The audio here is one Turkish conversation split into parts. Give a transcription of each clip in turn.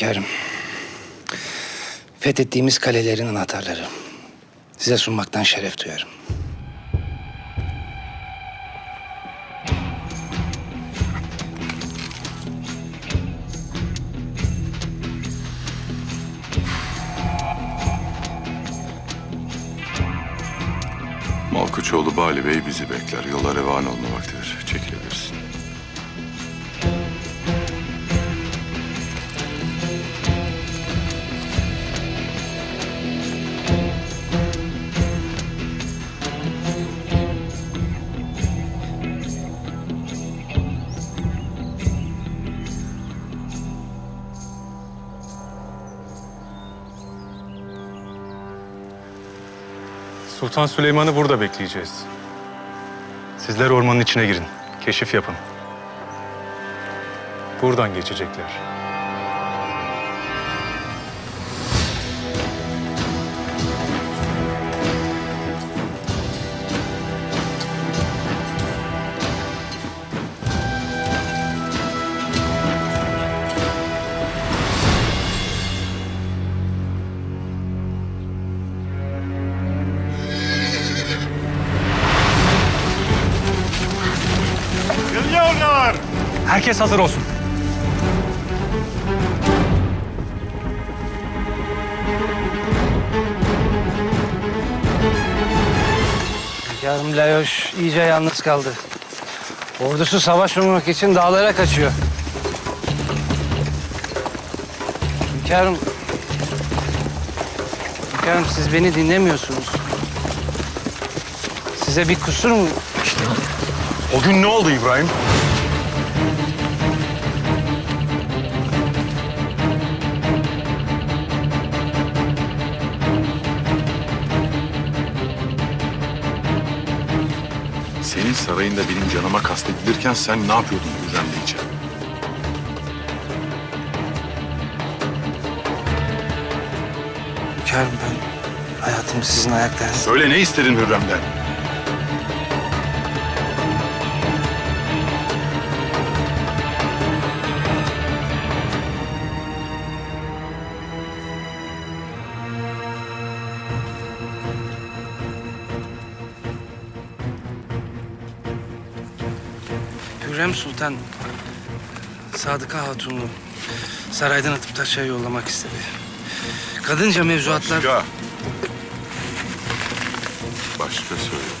Hünkârım. Fethettiğimiz kalelerin anahtarları. Size sunmaktan şeref duyarım. Malkuçoğlu Bali Bey bizi bekler. Yola revan olma vaktidir. Çekilebilirsin. Sultan Süleyman'ı burada bekleyeceğiz. Sizler ormanın içine girin. Keşif yapın. Buradan geçecekler. Herkes hazır olsun. Hünkârım Layoş iyice yalnız kaldı. Ordusu savaşmamak için dağlara kaçıyor. Hünkârım... Hünkârım siz beni dinlemiyorsunuz. Size bir kusur mu? O gün ne oldu İbrahim? Sarayında benim canıma kastedilirken sen ne yapıyordun Hürrem'le içeri? Hünkârım ben hayatımı sizin ayaklarınızda... Söyle ne istedin Hürrem'den? Hürrem Sultan Sadıka Hatun'u saraydan atıp taşa yollamak istedi. Kadınca mevzuatlar... Başka. Başka söyle.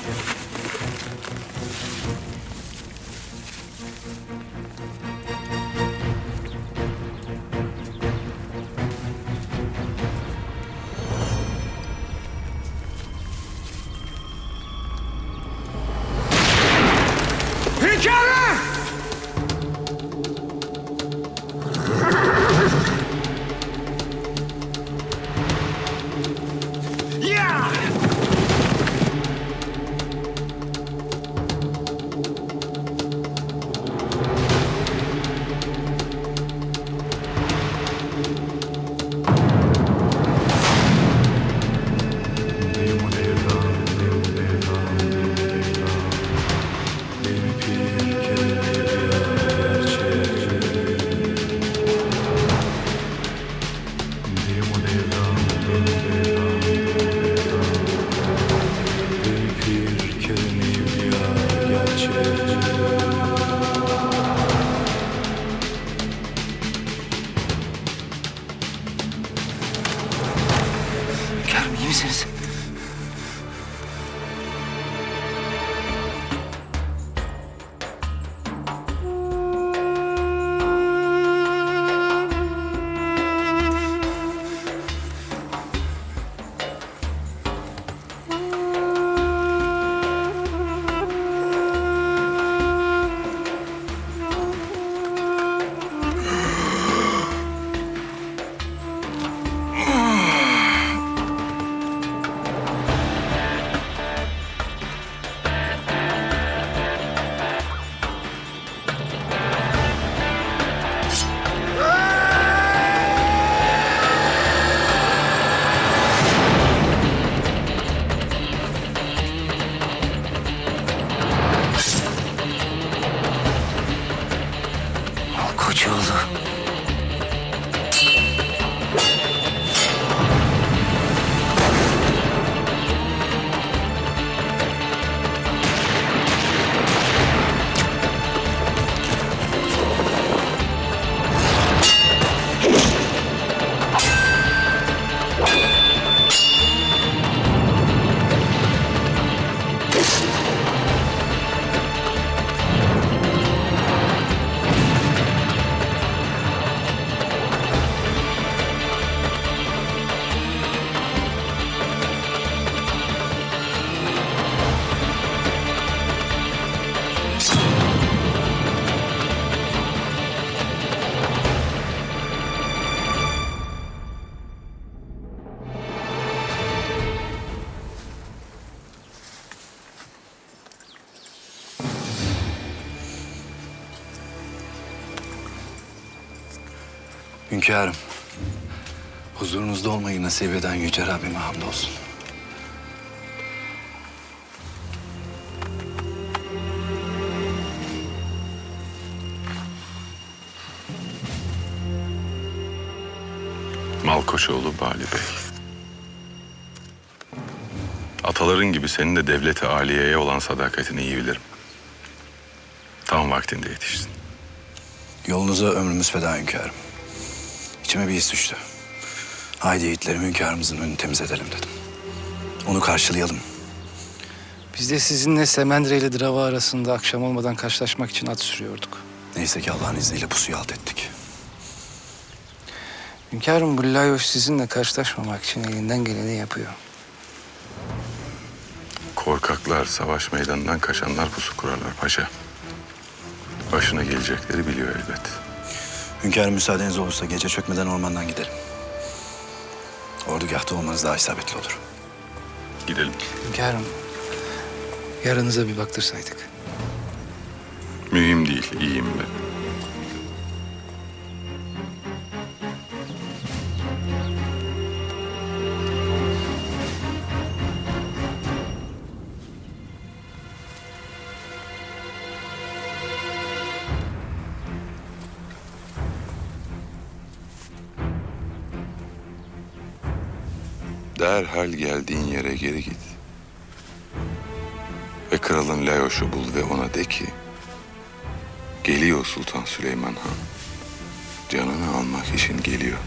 koçoğlu. Hünkârım. Huzurunuzda olmayı nasip eden Yüce Rabbime hamdolsun. Malkoçoğlu Bali Bey. Ataların gibi senin de devleti aliyeye olan sadakatini iyi bilirim. Tam vaktinde yetiştin. Yolunuza ömrümüz feda hünkârım. İçime bir his düştü. Haydi yiğitlerim hünkârımızın önünü temiz edelim dedim. Onu karşılayalım. Biz de sizinle Semendre ile Drava arasında akşam olmadan karşılaşmak için at sürüyorduk. Neyse ki Allah'ın izniyle pusuyu alt ettik. Hünkârım bu Layoş sizinle karşılaşmamak için elinden geleni yapıyor. Korkaklar savaş meydanından kaçanlar pusu kurarlar paşa. Başına gelecekleri biliyor elbet. Hünkârım müsaadeniz olursa gece çökmeden ormandan gidelim. Ordugahta olmanız daha isabetli olur. Gidelim. Hünkârım, yarınıza bir baktırsaydık. Mühim değil, iyiyim ben. Derhal geldiğin yere geri git. Ve kralın Layoş'u bul ve ona de ki... Geliyor Sultan Süleyman Han. Canını almak için geliyor.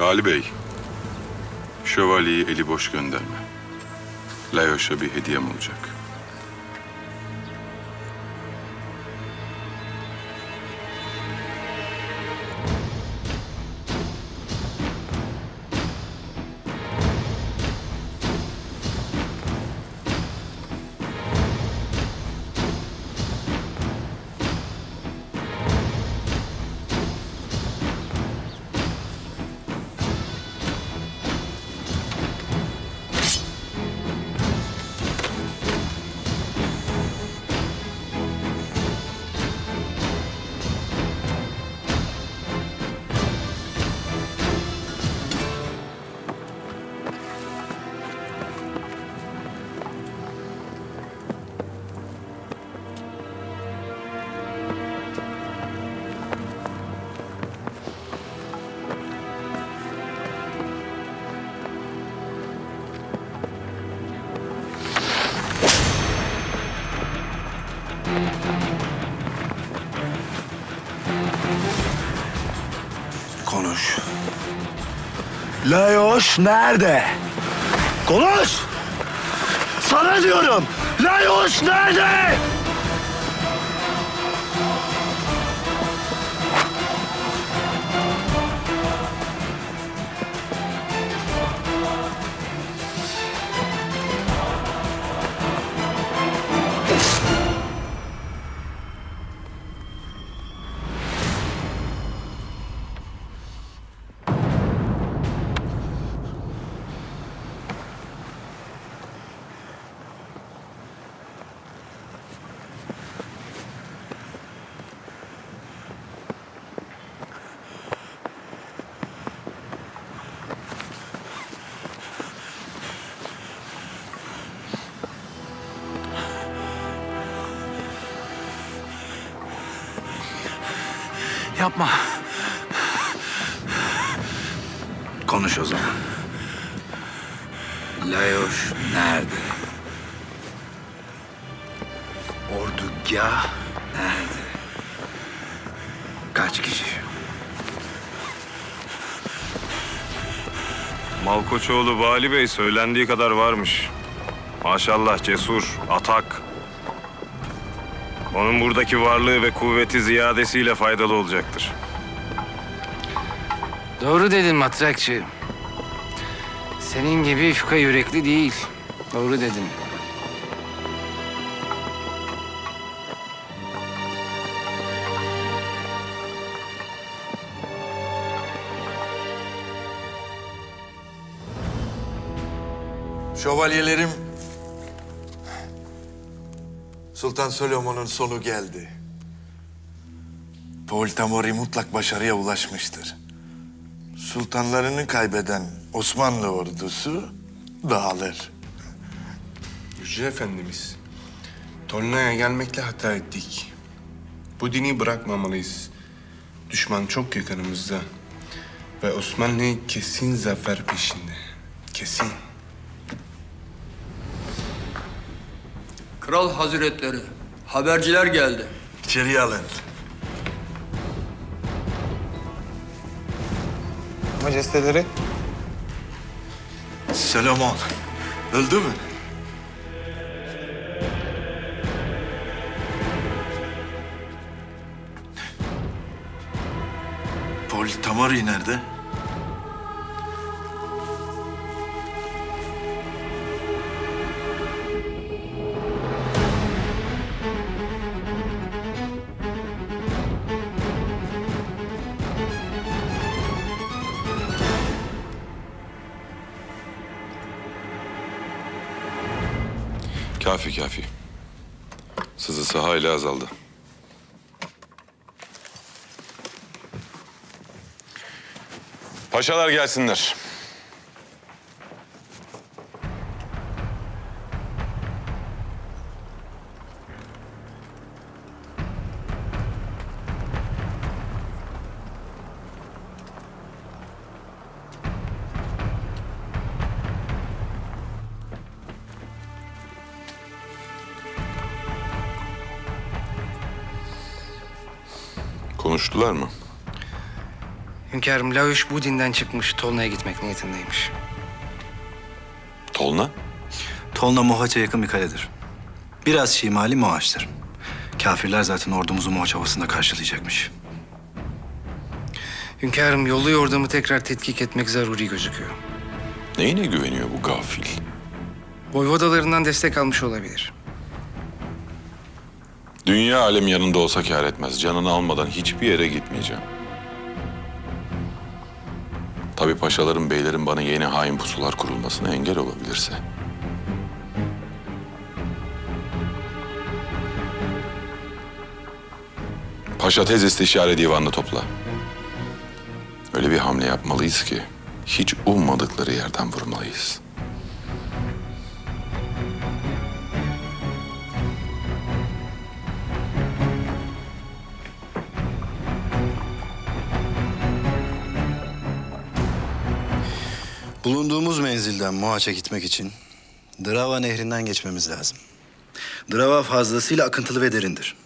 Ali Bey, şövalyeyi eli boş gönderme. Layoş'a bir hediyem olacak. Layoş nerede? Konuş! Sana diyorum! Layoş nerede? Yapma. Konuş o zaman. Layoş nerede? Ordugah nerede? Kaç kişi? Malkoçoğlu Vali Bey söylendiği kadar varmış. Maşallah cesur, atak. Onun buradaki varlığı ve kuvveti ziyadesiyle faydalı olacaktır. Doğru dedin matrakçı. Senin gibi fıka yürekli değil. Doğru dedin. Şövalyelerim Sultan Süleyman'ın sonu geldi. Poltamori mutlak başarıya ulaşmıştır. Sultanlarını kaybeden Osmanlı ordusu dağılır. Yüce Efendimiz, Tolunay'a gelmekle hata ettik. Bu dini bırakmamalıyız. Düşman çok yakınımızda. Ve Osmanlı kesin zafer peşinde. Kesin. Kral Hazretleri, haberciler geldi. İçeriye alın. Majesteleri. Süleyman öldü mü? Poltamori nerede? Hayli azaldı. Paşalar gelsinler. Konuştular mı? Hünkârım Laviş bu dinden çıkmış Tolna'ya gitmek niyetindeymiş. Tolna? Tolna Mohaç'a yakın bir kaledir. Biraz şimali Mohaç'tır. Kafirler zaten ordumuzu Mohaç havasında karşılayacakmış. Hünkârım yollu yordamı tekrar tetkik etmek zaruri gözüküyor. Neyine güveniyor bu gafil? Voyvodalarından destek almış olabilir. Dünya alem yanında olsa kâr etmez. Canını almadan hiçbir yere gitmeyeceğim. Tabii paşaların, beylerin bana yeni hain pusular kurulmasına engel olabilirse. Paşa tez istişare divanını topla. Öyle bir hamle yapmalıyız ki hiç ummadıkları yerden vurmalıyız. Bulunduğumuz menzilden Mohaç'a gitmek için Drava Nehri'nden geçmemiz lazım. Drava fazlasıyla akıntılı ve derindir.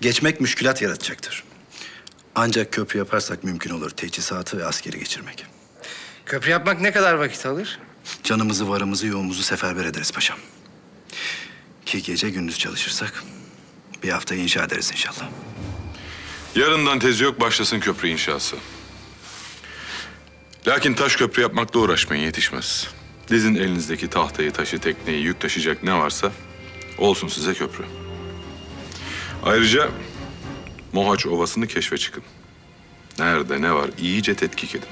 Geçmek müşkülat yaratacaktır. Ancak köprü yaparsak mümkün olur teçhizatı ve askeri geçirmek. Köprü yapmak ne kadar vakit alır? Canımızı, varımızı, yoğumuzu seferber ederiz paşam. Ki gece gündüz çalışırsak bir hafta inşa ederiz inşallah. Yarından tezi yok başlasın köprü inşası. Lakin taş köprü yapmakla uğraşmayın yetişmez. Dizin elinizdeki tahtayı, taşı, tekneyi, yük taşıyacak ne varsa olsun size köprü. Ayrıca Mohaç Ovası'nı keşfe çıkın. Nerede ne var iyice tetkik edin.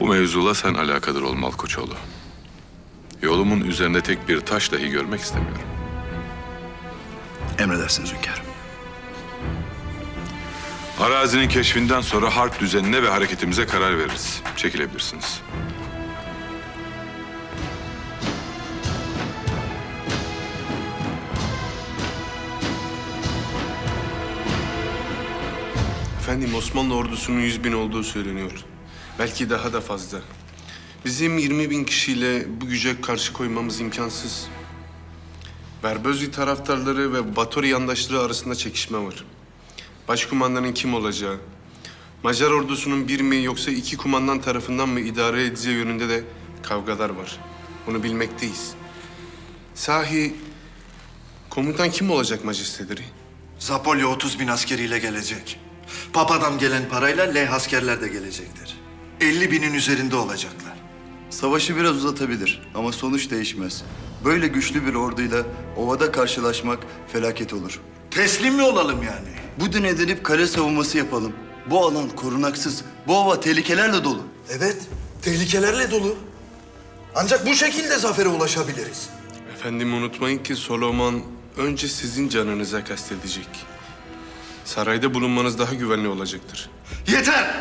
Bu mevzula sen alakadar ol Malkoçoğlu. Yolumun üzerinde tek bir taş dahi görmek istemiyorum. Emredersiniz hünkârım. Arazinin keşfinden sonra harp düzenine ve hareketimize karar veririz. Çekilebilirsiniz. Efendim Osmanlı ordusunun yüz bin olduğu söyleniyor. Belki daha da fazla. Bizim 20 bin kişiyle bu güce karşı koymamız imkansız. Verbözü taraftarları ve Batori yandaşları arasında çekişme var. Başkumandanın kim olacağı, Macar ordusunun bir mi yoksa iki kumandan tarafından mı idare edeceği yönünde de kavgalar var. Bunu bilmekteyiz. Sahi komutan kim olacak majesteleri? Zapolya 30 bin askeriyle gelecek. Papa'dan gelen parayla Leh askerler de gelecektir. 50 binin üzerinde olacaklar. Savaşı biraz uzatabilir ama sonuç değişmez. Böyle güçlü bir orduyla ovada karşılaşmak felaket olur. Teslim mi olalım yani? Bu din edinip kale savunması yapalım. Bu alan korunaksız, bu ova tehlikelerle dolu. Evet, tehlikelerle dolu. Ancak bu şekilde zafere ulaşabiliriz. Efendim unutmayın ki Solomon önce sizin canınıza kastedecek. Sarayda bulunmanız daha güvenli olacaktır. Yeter!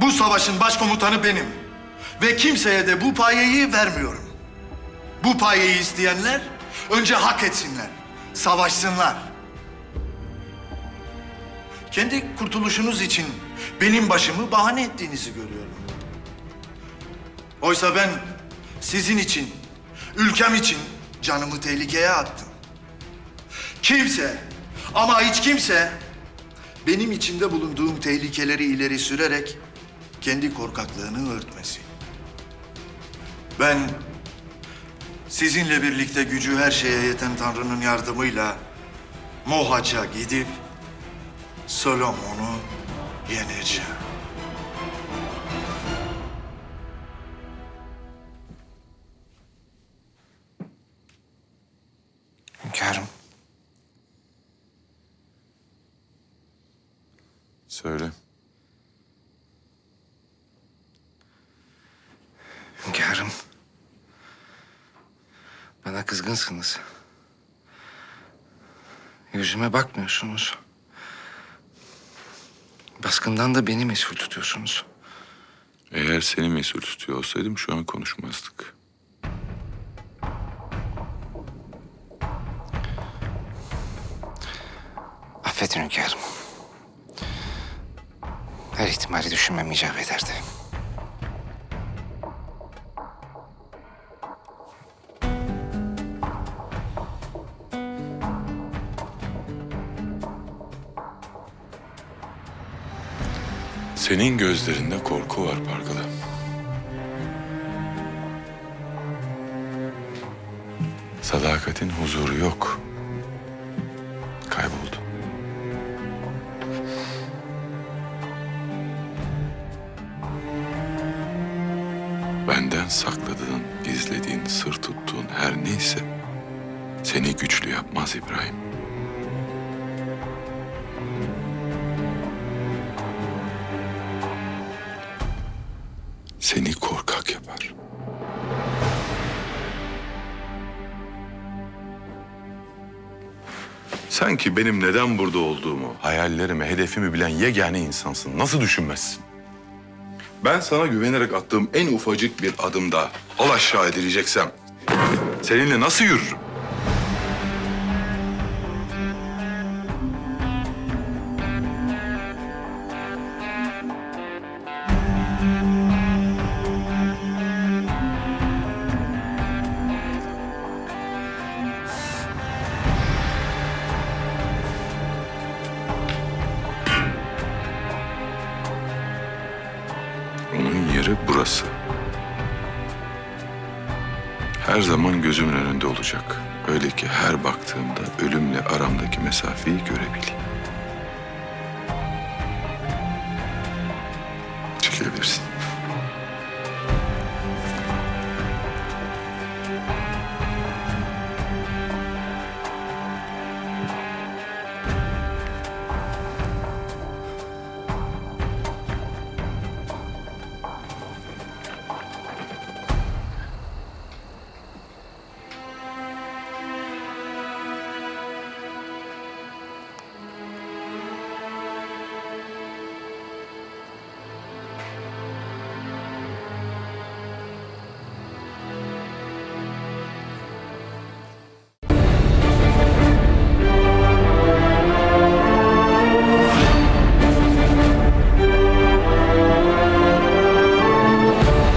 Bu savaşın başkomutanı benim. Ve kimseye de bu payeyi vermiyorum. Bu payeyi isteyenler önce hak etsinler. Savaşsınlar. Kendi kurtuluşunuz için benim başımı bahane ettiğinizi görüyorum. Oysa ben sizin için, ülkem için canımı tehlikeye attım. Kimse ama hiç kimse benim içinde bulunduğum tehlikeleri ileri sürerek kendi korkaklığını örtmesin. Ben sizinle birlikte gücü her şeye yeten Tanrı'nın yardımıyla Mohaç'a gidip Solomon'u yeneceğim. Hünkârım, Söyle. hünkârım. Bana kızgınsınız. Yüzüme bakmıyorsunuz. Baskından da beni mesul tutuyorsunuz. Eğer seni mesul tutuyor olsaydım şu an konuşmazdık. Affedin hünkârım. Her ihtimali düşünmem icap ederdi. Senin gözlerinde korku var Pargalı. Sadakatin huzuru yok. Kayboldu. Benden sakladığın, gizlediğin, sır tuttuğun her neyse seni güçlü yapmaz İbrahim. Seni korkak yapar. Sen ki benim neden burada olduğumu, hayallerimi, hedefimi bilen yegane insansın. Nasıl düşünmezsin? Ben sana güvenerek attığım en ufacık bir adımda al aşağı edileceksem seninle nasıl yürürüm? Olacak. Öyle ki her baktığımda ölümle aramdaki mesafeyi görebileyim.